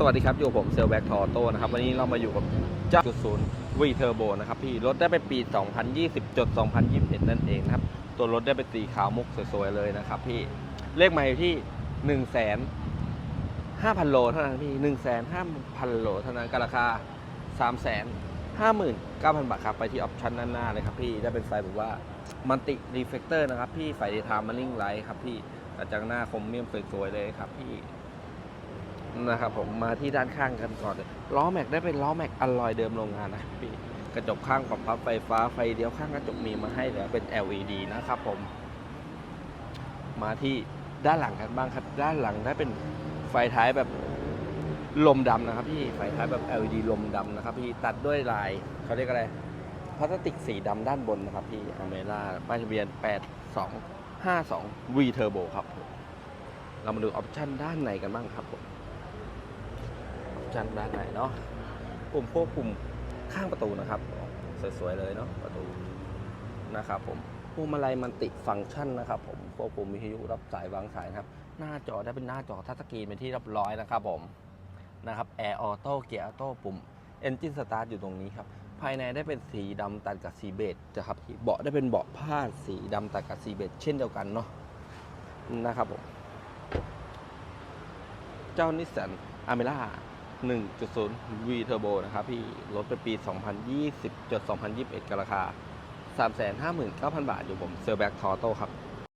สวัสดีครับ อยู่ผมเซลแบ็กทอโต้นะครับ วันนี้เรามาอยู่กับเจ้าจุดศูนย์วีเทอร์โบนะครับพี่ รถได้ไปปี 2020จด2021 นั่นเองนะครับ ตัวรถได้เป็นสีขาวมุกสวยๆเลยนะครับพี่ เลขใหม่อยู่ที่1 5 0 0 0 0 โลเท่านั้นพี่ 1 5 0 0 0 โลเท่านั้นกราคา 3 5 9 0 0 0 บาทครับ ไปที่ออปชั่นด้านหน้าเลยครับพี่ ได้เป็นไฟแบบว่ามันติรีเฟกเตอร์นะครับพี่ไฟเดทามมาริ่งไลท์ครับพี่กระจังหน้าคมเมียมสวยๆเลยครับพี่ นะครับผมมาที่ด้านข้างกันก่อนเลยล้อแม็กได้เป็นล้อแม็กอลลอยเดิมโรงงานนะพี่กระจกข้างปรับพับไฟฟ้าไฟเดียวข้างกระจกมีมาให้แล้วเป็น LED นะครับผม มาที่ด้านหลังกันบ้างครับ ด้านหลังได้เป็นไฟท้ายแบบลมดำนะครับพี่ไฟท้ายแบบ LED ลมดำนะครับพี่ตัดด้วยลายเขาเรียกอะไรพลาสติกสีดำด้านบนนะครับพี่อเมร่าป้ายทะเบียน 8252 V Turbo ครับผมเรามาดูออปชั่นด้านในกันบ้างครับผม ชั้นด้านในเนาะปุ่มควบคุมข้างประตูนะครับ สวยๆเลยเนาะประตูนะครับผมพวงมาลัยมันติฟังก์ชันนะครับผมควบคุมวิทยุรับสายวางสายนะครับ หน้าจอได้เป็นหน้าจอทัชสกรีนเป็นที่เรียบร้อยนะครับผมนะครับแอร์ออโต้เกียร์ออโต้ปุ่มเอนจินสตาร์ทอยู่ตรงนี้ครับ ภายในได้เป็นสีดำตัดกับสีเบจนะครับเบาะได้เป็นเบาะผ้าสีดำตัดกับสีเบจเช่นเดียวกันเนาะนะครับผม เจ้านิสสันอเมร่า 1.0 V Turbo นะครับพี่รถเป็นปี 2020จด2021กับราคา 359,000 บาท อยู่ผมเซอร์แบ็กทอโต้ครับ